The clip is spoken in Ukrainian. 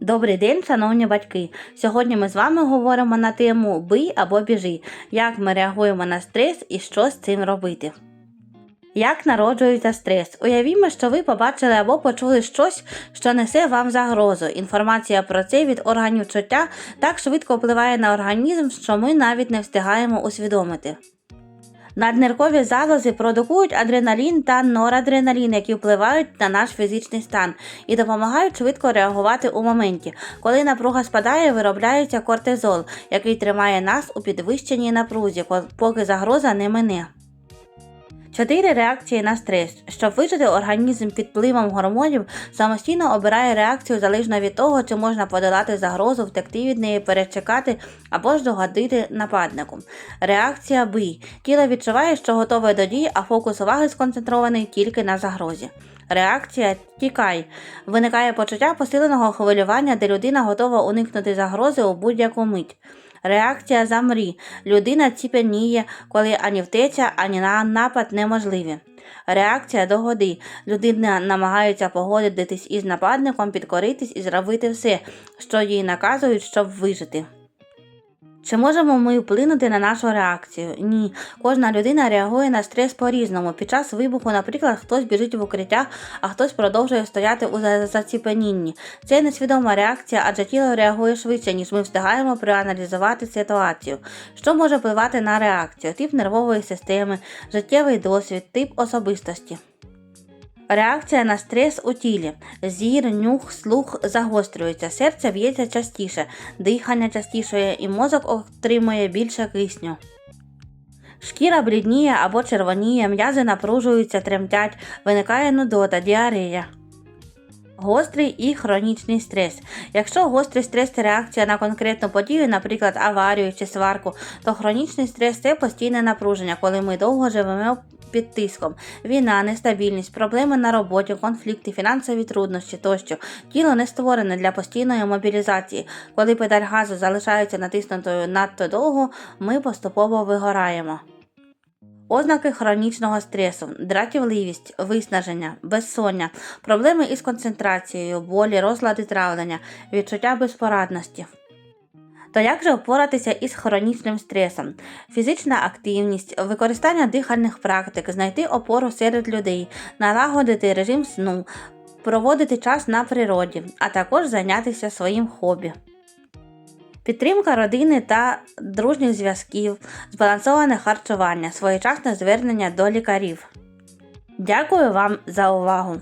Добрий день, шановні батьки! Сьогодні ми з вами говоримо на тему бий або біжи, як ми реагуємо на стрес і що з цим робити. Як народжується стрес? Уявімо, що ви побачили або почули щось, що несе вам загрозу. Інформація про це від органів чуття так швидко впливає на організм, що ми навіть не встигаємо усвідомити. Надниркові залози продукують адреналін та норадреналін, які впливають на наш фізичний стан і допомагають швидко реагувати у моменті. Коли напруга спадає, виробляється кортизол, який тримає нас у підвищеній напрузі, поки загроза не мине. Чотири реакції на стрес. Щоб вижити, організм під впливом гормонів самостійно обирає реакцію залежно від того, чи можна подолати загрозу, втекти від неї, перечекати або ж догодити нападнику. Реакція бий. Тіло відчуває, що готове до дій, а фокус уваги сконцентрований тільки на загрозі. Реакція тікай. Виникає почуття посиленого хвилювання, де людина готова уникнути загрози у будь-яку мить. Реакція замрі. Людина ціпеніє, коли ані втеча, ані на напад неможливі. Реакція догоди. Людина намагається погодитись із нападником, підкоритись і зробити все, що їй наказують, щоб вижити. Чи можемо ми вплинути на нашу реакцію? Ні. Кожна людина реагує на стрес по-різному. Під час вибуху, наприклад, хтось біжить в укриття, а хтось продовжує стояти у заціпенінні. Це несвідома реакція, адже тіло реагує швидше, ніж ми встигаємо проаналізувати ситуацію. Що може впливати на реакцію? Тип нервової системи, життєвий досвід, тип особистості. Реакція на стрес у тілі. Зір, нюх, слух загострюється, серце б'ється частіше, дихання частішає і мозок отримує більше кисню. Шкіра блідніє або червоніє, м'язи напружуються, тремтять, виникає нудота, діарея. Гострий і хронічний стрес. Якщо гострий стрес це реакція на конкретну подію, наприклад, аварію чи сварку, то хронічний стрес це постійне напруження, коли ми довго живемо під тиском, війна, нестабільність, проблеми на роботі, конфлікти, фінансові труднощі тощо. Тіло не створене для постійної мобілізації. Коли педаль газу залишається натиснутою надто довго, ми поступово вигораємо. Ознаки хронічного стресу, дратівливість, виснаження, безсоння, проблеми із концентрацією, болі, розлади травлення, відчуття безпорадності. То як же впоратися із хронічним стресом? Фізична активність, використання дихальних практик, знайти опору серед людей, налагодити режим сну, проводити час на природі, а також зайнятися своїм хобі. Підтримка родини та дружніх зв'язків, збалансоване харчування, своєчасне звернення до лікарів. Дякую вам за увагу!